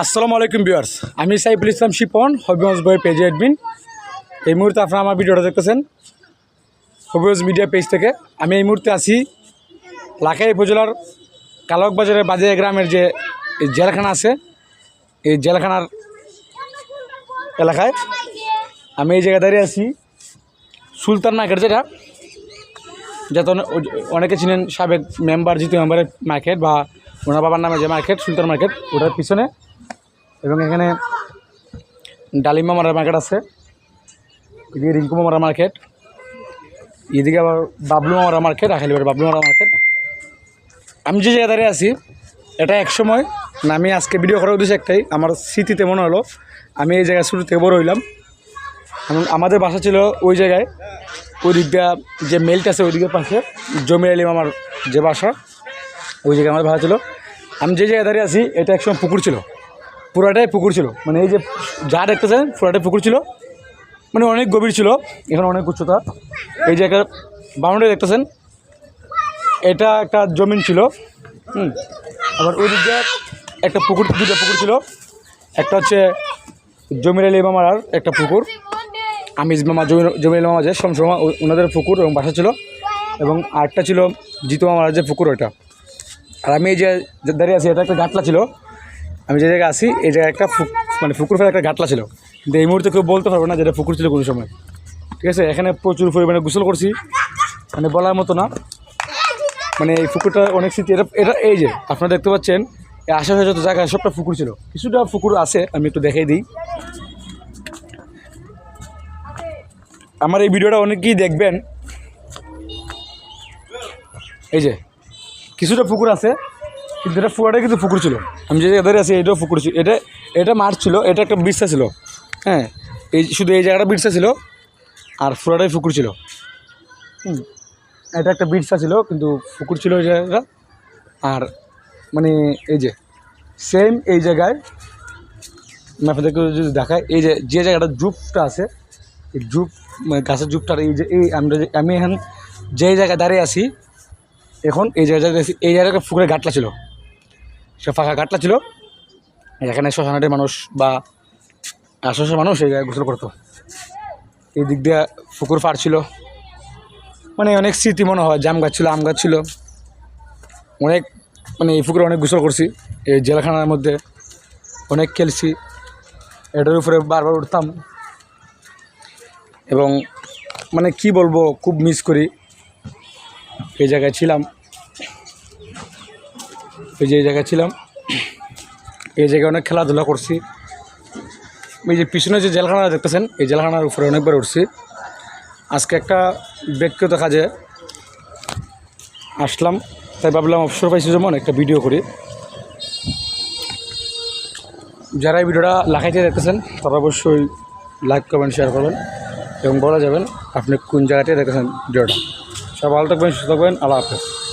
আসসালামু আলাইকুম বিয়ার্স আমি সাইফুল ইসলাম শিপন, হবিগঞ্জ বই পেজে অ্যাডমিন এই মুহূর্তে আপনারা আমার ভিডিওটা দেখতেছেন হবিগঞ্জ মিডিয়া পেজ থেকে। আমি এই মুহূর্তে আছি লাখাই উপজেলার কালকবাজারের বাজে গ্রামের যে জেলখানা আছে, এই জেলখানার এলাকায়। আমি এই জায়গায় দাঁড়িয়ে আছি। সুলতান মার্কেট যেটা যাতে অনেকে চিনেন সাবেক মেম্বার জিতু মেম্বারের মার্কেট বা ওনার বাবার নামে যে মার্কেট, সুলতান মার্কেট, ওটার পিছনে। এবং এখানে ডালিমা মারার মার্কেট আছে, এদিকে রিঙ্কু মারা মার্কেট, এদিকে আবার বাবলু মারা মার্কেট আখালিবার বাবলু মারা মার্কেট। আমি যে জায়গায় দাঁড়িয়ে আছি, এটা এক সময়, না, আমি আজকে ভিডিও করার উদ্দেশ্য একটাই, আমার স্মৃতিতে মনে হলো, আমি এই জায়গায় শুরু থেকে বড় হইলাম। আমাদের বাসা ছিল ওই জায়গায়, ওই দিকটা যে মেলটা আছে ওই দিকের পাশে জমি আলিম আমার যে বাসা ওই জায়গায় আমার বাসা ছিল। আমি যে জায়গায় দাঁড়িয়ে আছি, এটা একসময় পুকুর ছিল। পুরাটাই পুকুর ছিল। মানে এই যে যা দেখতেছেন, পুরাটাই পুকুর ছিল। মানে অনেক গভীর ছিল। এখানে অনেক উচ্চতা। এই জায়গার বাউন্ডারি দেখতেছেন, এটা একটা জমিন ছিল। হুম। আবার ওই দিক দিয়ে একটা পুকুর দুটা পুকুর ছিল। একটা হচ্ছে জমির আলী মামার একটা পুকুর। আমিজ মামা জমি জমির মামা যে সমসমা ওনাদের পুকুর এবং বাসা ছিল। এবং আরেকটা ছিল জিতু মামার যে পুকুর, ওইটা। আর আমি এই যে দাঁড়িয়ে আছি, এটা একটা ঘাটলা ছিল। আমি যে জায়গায় আসি এই জায়গায় একটা মানে পুকুর ফেলে একটা ঘাটলা ছিল। কিন্তু এই মুহূর্তে কেউ বলতে পারবে না যেটা পুকুর ছিল কোনো সময়। ঠিক আছে, এখানে প্রচুর পরিমাণে গোসল করছি। মানে বলার মতো না। মানে এই পুকুরটা অনেক স্মৃতি। এটা এটা এই যে, আপনারা দেখতে পাচ্ছেন, এই আশেপাশে যত জায়গায় সবটা পুকুর ছিল। কিছুটা পুকুর আছে, আমি একটু দেখাই দিই। আমার এই ভিডিওটা অনেকেই দেখবেন। এই যে কিছুটা পুকুর আছে, কিন্তু এটা পুরাটাই কিন্তু পুকুর ছিল। আমি যে জায়গায় আছি, এটাও পুকুর ছিল। এটা এটা মাঠ ছিল, এটা একটা বিরসা ছিল। হ্যাঁ এই শুধু এই জায়গাটা বিরসা ছিল, আর পুরাটাই পুকুর ছিল। এটা একটা বিরসা ছিল, কিন্তু পুকুর ছিল ওই জায়গাটা। আর মানে এই যে সেম এই জায়গায়, আমি আপনাদেরকে যদি দেখায় এই যে যে জায়গাটা জুপটা আছে, এই জুপ মানে গাছের জুপটার এই যে, এই আমরা আমি এখন যে জায়গায় দাঁড়িয়ে আছি এখন এই জায়গাটা এই জায়গায় একটা পুকুরে গাটলা ছিল। সে ফাঁকা গাটলা ছিল। এখানে শ্মশানাটের মানুষ বা আশেপাশের মানুষ এই জায়গায় গোসল করতো। এই দিক দিয়ে পুকুর পাড় ছিল। মানে অনেক স্মৃতি মনে হয়, জাম গাছ ছিল, আম গাছ ছিল। অনেক মানে এই পুকুরে অনেক গোসল করছি, এই জেলখানার মধ্যে অনেক খেলছি। এটার উপরে বারবার উঠতাম। এবং মানে কি বলব, খুব মিস করি। এই জায়গায় ছিলাম। এই যে এই জায়গায় ছিলাম, এই জায়গায় অনেক খেলাধুলা করছি। এই যে পিছনে যে জেলখানা দেখতেছেন, এই জেলখানার উপরে অনেকবার উঠছি। আজকে একটা ব্যক্তিগত কাজে আসলাম, তাই ভাবলাম অবসর পাইছি যেমন একটা ভিডিও করি। যারা এই ভিডিওটা লাখাইতে দেখতেছেন, তারা অবশ্যই লাইক করবেন শেয়ার করবেন এবং বলা যাবেন, আপনি কোন জায়গাতে দেখেছেন ভিডিওটা। সব ভালো থাকবেন, সুস্থ থাকবেন, আল্লাহ হাফেজ।